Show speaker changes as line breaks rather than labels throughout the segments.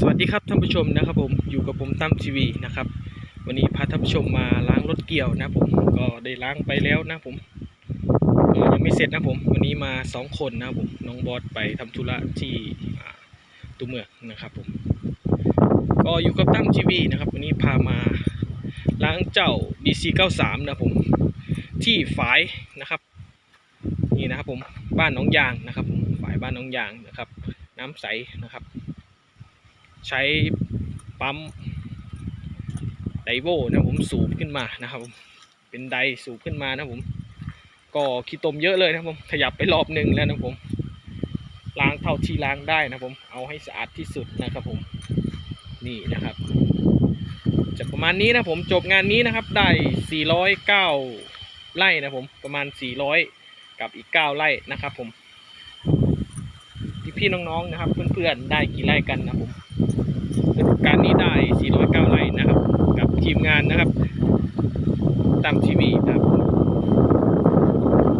สวัสดีครับท่านผู้ชมนะครับผมอยู่กับผมตั้มทีวีนะครับ วันนี้พาท่านผู้ชมมาล้างรถเกี่ยวนะผมก็ได้ล้างไปแล้วนะผมก็ยังไม่เสร็จนะผม วันนี้มาสองคนนะผมน้องบอสไปทำธุระที่อ่าตัวเมืองนะครับผม ก็อยู่กับตั้มทีวีนะครับ วันนี้พามาล้างเจ้า DC 93 นะผมที่ฝายนะครับ นี่นะครับผมบ้านน้องยางนะครับผมฝายบ้านน้องยางนะครับ น้ำใสนะครับ ใช้ปั๊มไดโวนะผมสูบขึ้นมานะครับผมเป็นไดสูบขึ้นมานะผมก็ขี้ตมเยอะเลยนะผมขยับไปรอบหนึ่งแล้วนะผมล้างเท่าที่ล้างได้นะผมเอาให้สะอาดที่สุดนะครับผมนี่นะครับจะประมาณนี้นะผมจบงานนี้นะครับได้ 409 ไร่นะผมประมาณ 400 กับอีก 9 ไร่นะครับผมพี่ๆน้องๆนะครับ เพื่อนๆได้กี่ไร่กันนะผมฤดูกาลนี้ได้ 409 ไร่นะครับ กับทีมงานนะครับ ตามทีวีนะครับ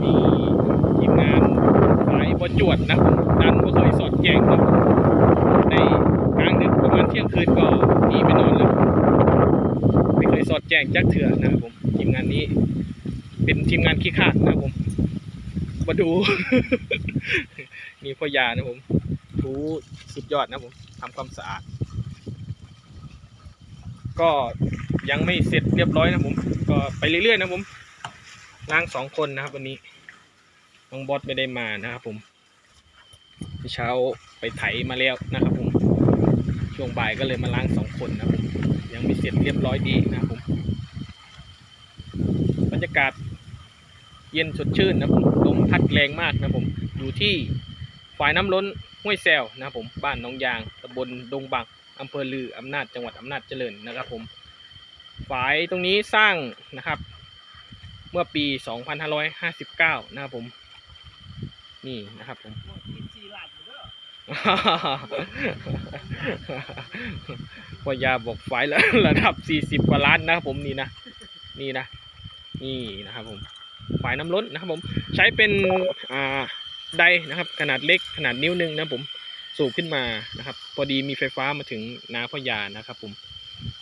มีทีมงานสายบจวดนะครับดันบ่เคยสอดแจ้งนะครับในกลางดึกประมาณเที่ยงคืนก็หนีไปนอนแล้วไม่เคยสอดแจ้งจักเถื่อนะครับผมทีมงานนี้ เป็นทีมงานขี้ขลาดนะครับผมมาดู มีพ่อยานะผมทูสุดยอดนะผมทำความสะอาด ก็ ยังไม่เสร็จเรียบร้อยนะผม ก็ไปเรื่อยๆนะผมล้างสองคนนะครับ วันนี้น้องบอสไม่ได้มานะครับผมเช้าไปไถมาแล้วนะครับผมช่วงบ่ายก็เลยมาล้างสองคนนะครับผมยังไม่เสร็จเรียบร้อยดีนะครับผมบรรยากาศเย็นสดชื่นนะผมลมพัดแรงมากนะผมอยู่ที่ฝ่ายน้ำล้นห้วยแซวนะครับผมบ้านหนองยางตำบลดงบังอำเภอลืออำนาจจังหวัดอำนาจเจริญนะครับผม ฝายตรงนี้สร้างนะครับ เมื่อปี 2559 นะครับผม นี่นะครับผมพอยาบอกฝายละระดับ 40 กว่าล้านนะครับผมนี่นะ นี่นะ นี่นะครับผมฝายน้ำล้นนะครับผม ใช้เป็นอ่าไดนะครับ ขนาดเล็กขนาดนิ้วหนึ่งนะครับผมสูบขึ้นมานะครับ พอดีมีไฟฟ้ามาถึงนาพ่อยานะครับผม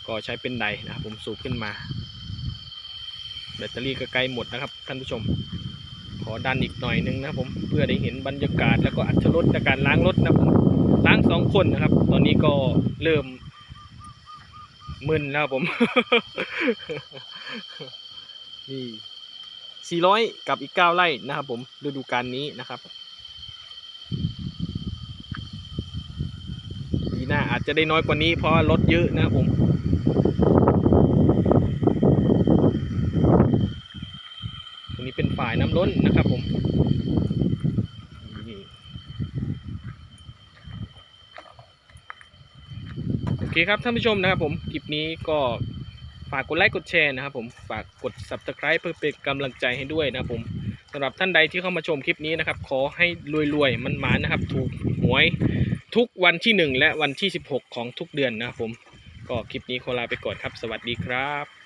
ก็ใช้เป็นไดนะครับผมสูบขึ้นมา แบตเตอรี่ก็ใกล้หมดนะครับท่านผู้ชม ขอดันอีกหน่อยนึงนะครับผมเพื่อได้เห็นบรรยากาศแล้วก็อัตรสในการล้างรถนะครับผมล้างสองคนนะครับ ตอนนี้ก็เริ่มมึนแล้วครับผมนี่400 กับอีก 9 ไร่นะครับผมฤดูกาลนี้นะครับปีหน้าอาจจะได้น้อยกว่านี้เพราะรถเยอะนะครับผม ตรงนี้เป็นฝ่ายน้ำ ล้นนะครับผมโอเคครับท่านผู้ชมนะครับผมคลิปนี้ก็ฝากกดไลค์กดแชร์นะครับผมฝากกด subscribe เพื่อเป็นกำลังใจให้ด้วยนะครับผมสำหรับท่านใดที่เข้ามาชมคลิปนี้นะครับ ขอให้รวยๆมันหมานะครับ ถูกหวยทุกวันที่ 1 และวันที่ 16 ของทุกเดือนนะครับผม ก็คลิปนี้ขอลาไปก่อนครับ สวัสดีครับ